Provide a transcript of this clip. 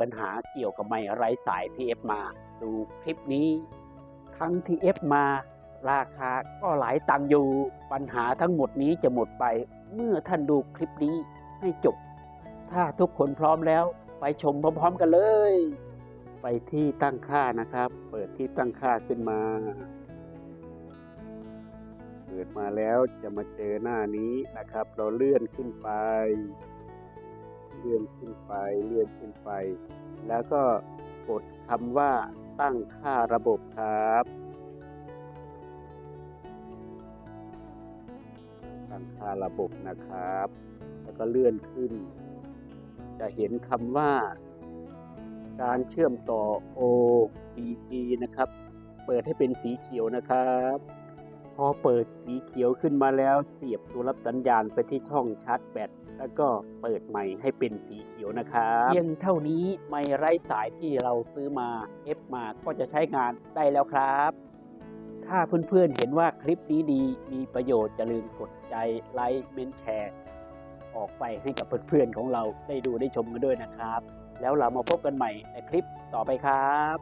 ปัญหาเกี่ยวกับไม้ไร้สายที่เอฟมา ดูคลิปนี้ทั้งที่เอฟมา ราคาก็หลายตังค์อยู่ ปัญหาทั้งหมดนี้จะหมดไป เมื่อท่านดูคลิปนี้ให้จบ ถ้าทุกคนพร้อมแล้ว ไปชมพร้อมๆกันเลย ไปที่ตั้งค่านะครับ เปิดที่ตั้งค่าขึ้นมา เปิดมาแล้วจะมาเจอหน้านี้นะครับ เราเลื่อนขึ้นไป เลื่อนขึ้นไปเลื่อนขึ้นไป แล้วก็กดคำว่าตั้งค่าระบบครับ ตั้งค่าระบบนะครับ แล้วก็เลื่อนขึ้น จะเห็นคำว่า การเชื่อมต่อ OTP นะครับ เปิดให้เป็นสีเขียวนะครับ พอเปิดสีเขียวขึ้นมาแล้วเสียบตัวรับสัญญาณไปที่ช่องชาร์จแบตแล้วก็เปิดใหม่ให้เป็นสีเขียวนะครับเพียงเท่านี้ไม่ไร้สายที่เราซื้อมาเอฟมาก็จะใช้งานได้แล้วครับ ถ้าเพื่อนๆเห็นว่าคลิปนี้ดีมีประโยชน์อย่าลืมกดใจไลค์เมนแชร์ออกไปให้กับเพื่อนๆของเราได้ดูได้ชมกันด้วยนะครับ แล้วเรามาพบกันใหม่ในคลิปต่อไปครับ